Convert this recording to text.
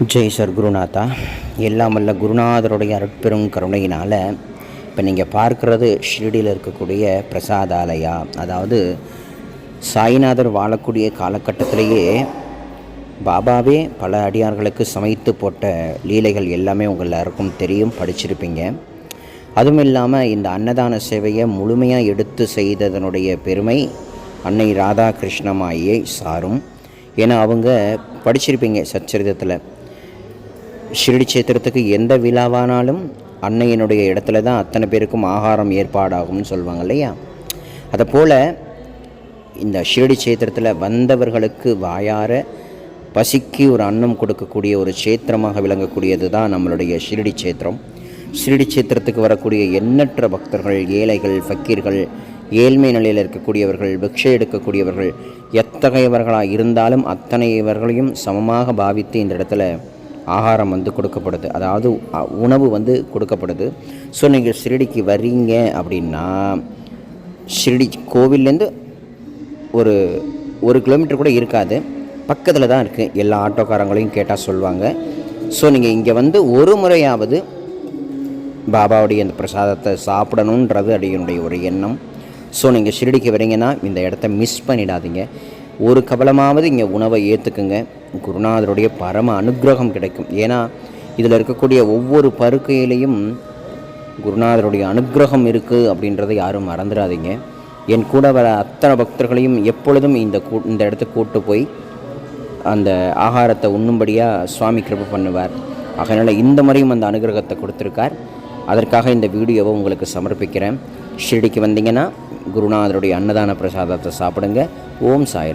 ஜெய் சர்க்குருநாதா எல்லாம் வல்ல குருநாதருடைய அருட்பெரும் கருணையினால் இப்போ நீங்கள் பார்க்குறது ஷிரடியில் இருக்கக்கூடிய பிரசாதாலயா? அதாவது சாய்நாதர் வாழக்கூடிய காலகட்டத்திலேயே பாபாவே பல அடியார்களுக்கு சமைத்து போட்ட லீலைகள் எல்லாமே உங்கள் எல்லாருக்கும் தெரியும் படிச்சிருப்பீங்க. அதுவும் இல்லாமல் இந்த அன்னதான சேவையை முழுமையாக எடுத்து செய்ததனுடைய பெருமை அன்னை ராதாகிருஷ்ணமாயை சாரும். ஏன்னா அவங்க படிச்சிருப்பீங்க சச்சரிதத்தில். ஷிரடி சேத்திரத்துக்கு எந்த விழாவானாலும் அன்னையினுடைய இடத்துல தான் அத்தனை பேருக்கும் ஆகாரம் ஏற்பாடாகும்னு சொல்லுவாங்க இல்லையா? அதை போல் இந்த ஷிரடி சேத்திரத்தில் வந்தவர்களுக்கு வாயார பசிக்கு ஒரு அன்னம் கொடுக்கக்கூடிய ஒரு சேத்திரமாக விளங்கக்கூடியது தான் நம்மளுடைய ஷிரடி சேத்திரம் ஷிரடி சேத்திரத்துக்கு வரக்கூடிய எண்ணற்ற பக்தர்கள் ஏழைகள் ஃபக்கீர்கள் ஏழ்மை நிலையில் இருக்கக்கூடியவர்கள் பிக்ஷை எடுக்கக்கூடியவர்கள் எத்தகையவர்களாக இருந்தாலும் அத்தனையவர்களையும் சமமாக பாவித்து இந்த இடத்துல ஆகாரம் வந்து கொடுக்கப்படுது. அதாவது உணவு வந்து கொடுக்கப்படுது. ஸோ நீங்கள் ஷிரடிக்கு வரீங்க அப்படின்னா ஷிரடி கோவில்லேருந்து ஒரு ஒரு கிலோமீட்டர் கூட இருக்காது. பக்கத்தில் தான் இருக்குது எல்லா ஆட்டோக்காரங்களையும் கேட்டால் சொல்லுவாங்க ஸோ நீங்கள் இங்கே வந்து ஒரு முறையாவது பாபாவுடைய அந்த பிரசாதத்தை சாப்பிடணுன்றது அடியனுடைய ஒரு எண்ணம். ஸோ நீங்கள் ஷிரடிக்கு வரீங்கன்னா இந்த இடத்த மிஸ் பண்ணிடாதீங்க. ஒரு கவலமாவது இங்கே உணவை ஏற்றுக்குங்க குருநாதருடைய பரம அனுக்கிரகம் கிடைக்கும். ஏன்னா இதில் இருக்கக்கூடிய ஒவ்வொரு பருக்கையிலையும் குருநாதருடைய அனுக்கிரகம் இருக்குது அப்படின்றதை யாரும் மறந்துடாதீங்க. என் கூட வர அத்தனை பக்தர்களையும் எப்பொழுதும் இந்த கூ இந்த இடத்துக்கு கூட்டு போய் அந்த ஆகாரத்தை உண்ணும்படியாக சுவாமி கிருப பண்ணுவார். அதனால் இந்த முறையும் அந்த அனுகிரகத்தை கொடுத்துருக்கார். அதற்காக இந்த வீடியோவை உங்களுக்கு சமர்ப்பிக்கிறேன். ஷிரடிக்கு வந்தீங்கன்னா குருநாதருடைய அன்னதான பிரசாதத்தை சாப்பிடுங்க. ஓம் சாய்ராம்.